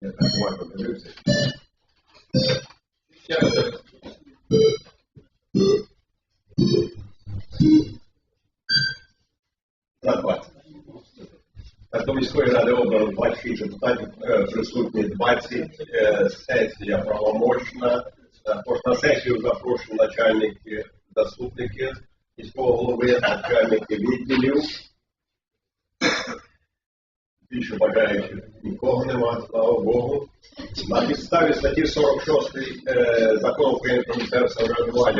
Я так уважно дивився. За 20. Так, До міської ради обрано 26 депутатів, е, присутні 20, е, сесія правомочна. Також на сесію запрошені начальники, заступники міського голови, начальники відділів. Більше бажаючих нікого нема, слава Богу. На підставі статті 46 е, закону України про місцеве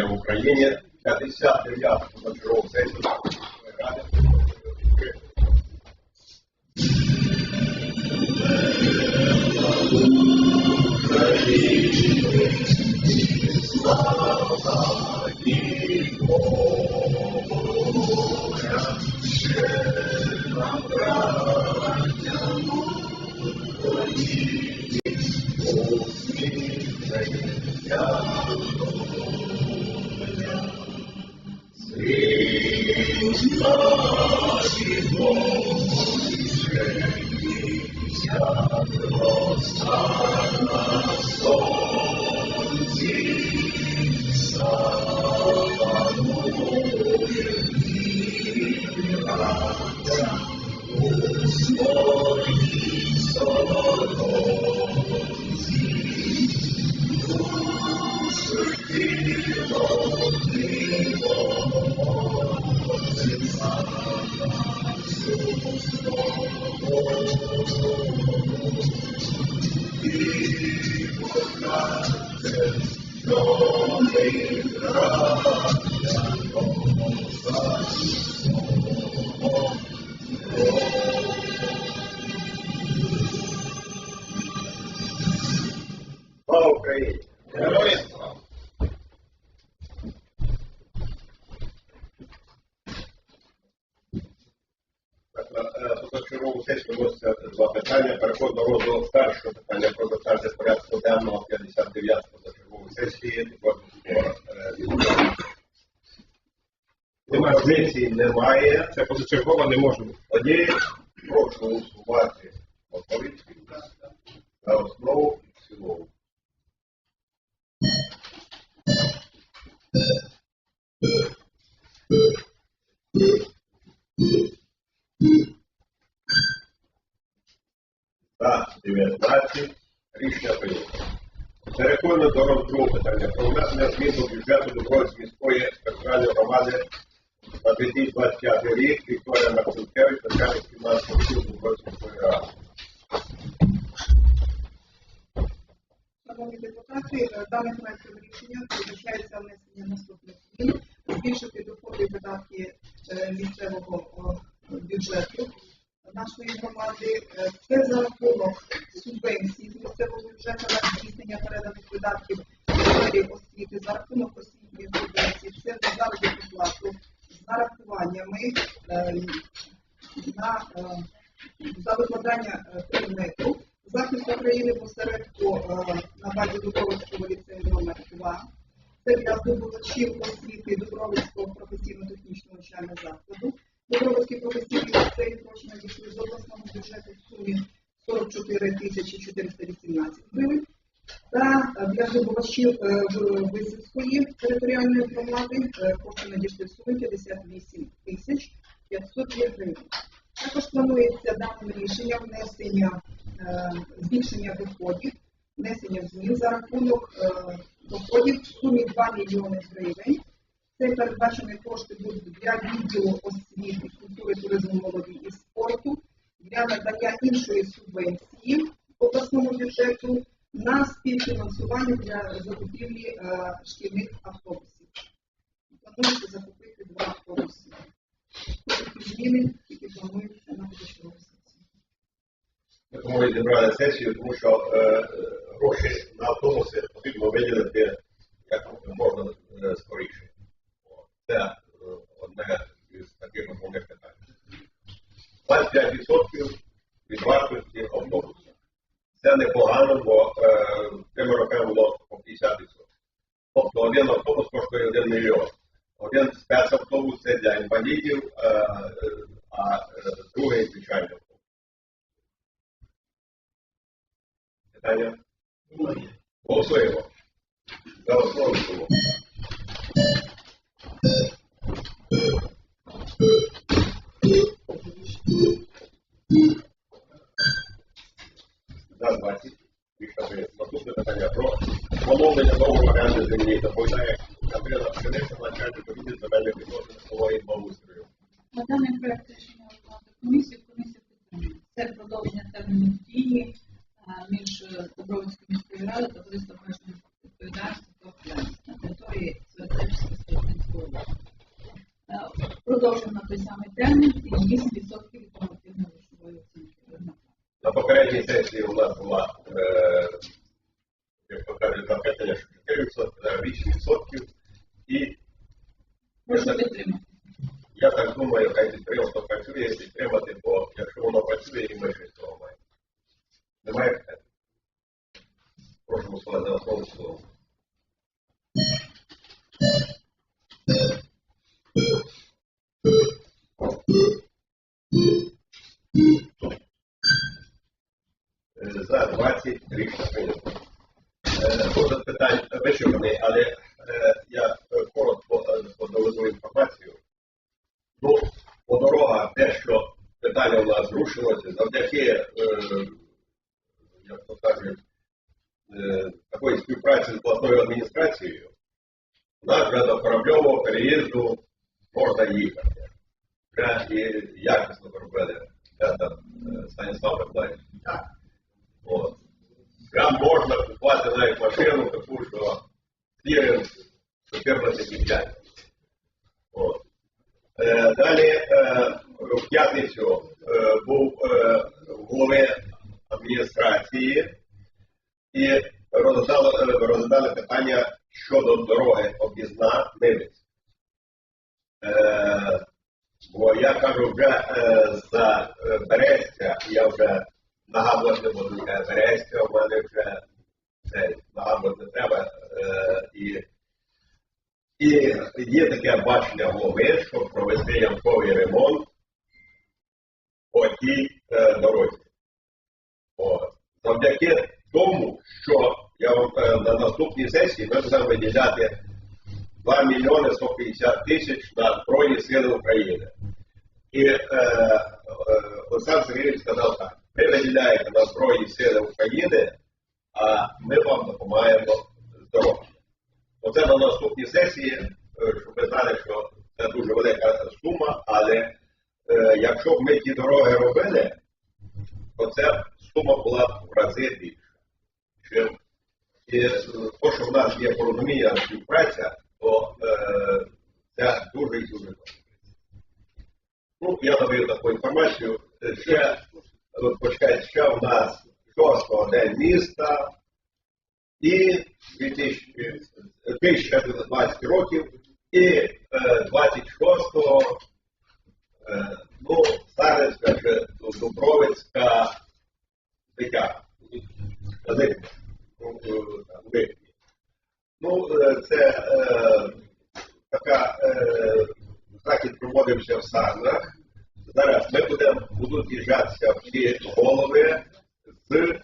в Україні 59 позачергову сесії ради. Chicago. Е, позачергову сесію вносяться два питання. Переход до розгляду першого питання про затвердження порядку денного 59 позачергової сесії. Е, Позиції немає. Це позачергова не може бути. Тоді прошу голосувати готові за основу і в цілому. За 19 рішення прийнято. Переходимо до розділу питання про внесення змін до бюджету Дубровської міської територіальної громади на 2025 рік Вікторія Марцинкевич, начальник фінансового Дубровської міської ради. Шановні депутати, е, даним проектом рішення передбачається внесення наступних змін, збільшити доходи і видатки е, місцевого бюджету нашої громади. Е, Це за рахунок субвенцій з місцевого бюджету на здійснення переданих видатків освіти, за рахунок на е, за викладання е, предмету захист України посередку е, на базі Дубровицького ліцею номер 2 Це для здобувачів освіти Дубровицького професійно-технічного навчального закладу. Дубровицький професійний ліцей гроші надійшли з обласного бюджету в сумі 44 тисячі 418 гривень. Та для здобувачів е, територіальної громади кошти надійшли в сумі 58 тисяч 502 гривень. Також планується даним рішенням внесення е, збільшення доходів, внесення змін за рахунок е, доходів в сумі 2 мільйони гривень. Це передбачені кошти будуть для відділу освіти, культури, туризму, молоді і спорту, для надання іншої субвенції обласному бюджету на співфінансування для закупівлі е, шкільних автобусів. Планується закупити два автобуси. Зміни, які плануються на сесію. Ми тому і зібрали сесію, тому що е, гроші на автобуси потрібно виділити як можна е, скоріше. Це е, одне із таких основних питань. 25% від вартості автобуса. Це непогано, бо е, тими роками було по 50%. Тобто один автобус коштує 1 мільйон. Один спецавтобус це для інвалідів, а е, другий звичайний автобус. Питання? Голосуємо. За основу. і в цілому. За 20. Рішення прийнято. Наступне питання про поновлення договору оренди землі. Доповідає Катерина Пшениця, начальник комітету земельних відносин нової благоустрою. На даний проект рішення виконати комісію, комісія підтримує. Це продовження терміну дії між е, міською радою та товариством обмеженої відповідальності та на території Святечської Святинської області. Е, Продовжуємо на той самий термін і 8% від нормативної грошової оцінки. На попередній сесії у нас була, е, як то кажуть, запитання, що 4%, зараз 8%. І Прошу підтримати. Я так думаю, хай підприємство працює, підтримати, бо якщо воно працює, і ми щось цього маємо. Немає питань? Прошу голосувати за в цілому. Е, За 20 рішення прийнято. Е, Кожен питань вичерпаний, але е, я е, коротко е, доведу інформацію. Ну, по дорогах те, що питання у нас зрушилося, завдяки, е, як то кажуть, такої співпраці з обласною адміністрацією, у нас вже до корабльового переїзду можна їхати. Вже і якісно зробили е, Станіслав Миколаївич. От. Прям можна купувати навіть машину таку, що кліренс 14,5. От. Е, далі е, в п'ятницю е, був е, в голови адміністрації і роздали, е, роздали питання щодо дороги об'їзна Нивець. Е, бо я кажу, вже е, за е, Берестя, я вже нагадувати буду, Берестя, в мене вже це, нагадувати треба. Е, і і є таке бачення голови, щоб провести ямковий ремонт по тій е, дорозі. От. Завдяки тому, що я вам е, на наступній сесії ми будемо виділяти 2 мільйони 150 тисяч на Збройні Сили України. І е, е, Олександр Сергійович сказав так: ви виділяєте на Збройні Сили України, а ми вам допомагаємо з дороги. Оце на наступній сесії, е, щоб ви знали, що це дуже велика сума, але е, якщо б ми ті дороги робили, то ця сума була в рази більша. І е, то, що в нас є порозуміння співпраця, то е, це дуже і дуже добре. Ну, я надаю таку інформацію. Е, Ще, почекайте, ще в нас 6 день міста і 2000, е, 1020 років, і е, 26-го, е, ну, Старецька чи Дубровицька дитя. Липня. Ну, е, це е, така е, захід проводився в Сарнах. Зараз ми будемо будуть з'їжджатися всі голови з е,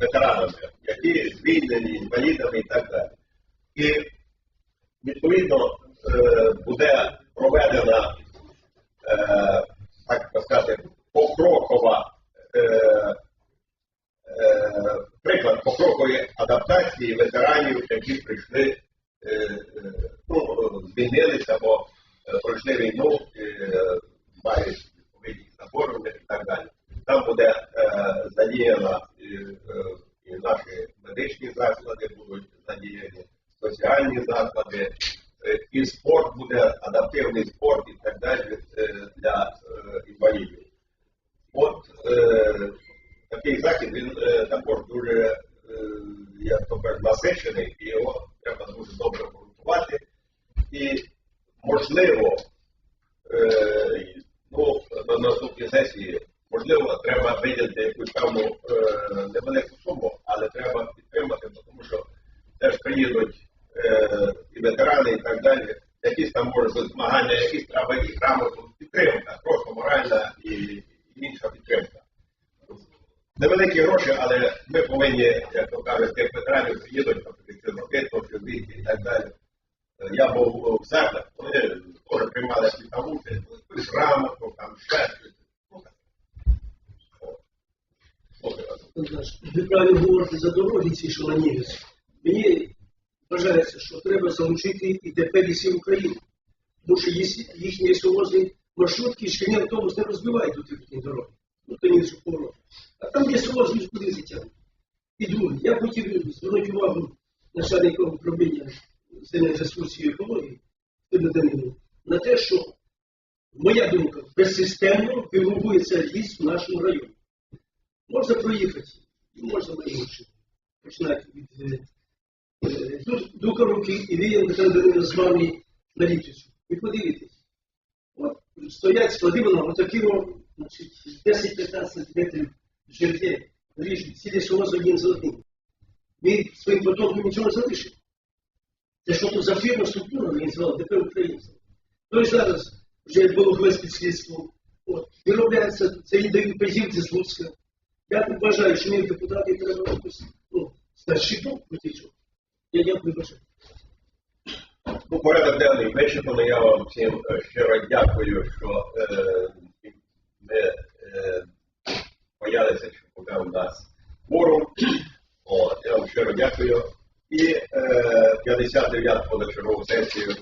ветеранами, які звільнені, інвалідами і так далі. І відповідно е, буде проведена, е, так сказати, покрокова е, е, приклад покрокової адаптації ветеранів, які прийшли, е, е, ну, звільнилися або е, пройшли війну, мають відповідні захворювання і так далі. Там буде задіяна і, наші медичні заклади, будуть задіяні соціальні заклади, і спорт буде адаптивний спорт і так далі е, для е, інвалідів. От е, такий захід він е, також дуже, е, як то кажуть, насичений, і його треба дуже добре порятувати. І можливо, е, ну, на наступній сесії, можливо, треба виділити якусь певну е, невелику суму, але треба підтримати, тому що теж приїдуть е, і ветерани, і так далі. Якісь там може змагання, якісь треба і грамоту підтримка, просто моральна і інша підтримка. невеликі гроші, але ми повинні, як то кажуть, тих ветеранів, що їдуть, наприклад, роки, то чи віки і так далі. Е, Я був в Зернах, вони теж приймали там участь, якусь грамоту, там ще щось. Ну, Ви правильно говорите за дороги ці шаланівець. Мені вважається, що треба залучити і і всі Україну. Тому що їхні сувозні маршрутки, шкільний автобус не розбивають до їхні дороги. Ну, то не поворот. А там є сувозні куди життя. І друге, я хотів звернути увагу начальника управління земельних ресурсів і екології на те, що моя думка, безсистемно вигубується ліс в нашому районі. Можна проїхати, і можна наїхати. Починати від тут до коробки і віян з вами на літицю. І подивитесь. От стоять склади отакі, значить, 10-15 метрів жердє, ріжуть, цілі сумоз один за одним. Ми своїм потомкам нічого не залишимо. Це що то за фірма структура організувала, тепер українцям. То й зараз вже було хвестицтво. От, виробляється, це і дають пазівці з Луцька. Я вважаю, що ми депутати треба якось, ну, щитом проти цього. Я дякую дуже. Ну, порядок денний вичерпаний. Я вам всім е, щиро дякую, що е, ми е, боялися, що поки у нас форум. От, я вам щиро дякую. І е, 59 позачергову сесію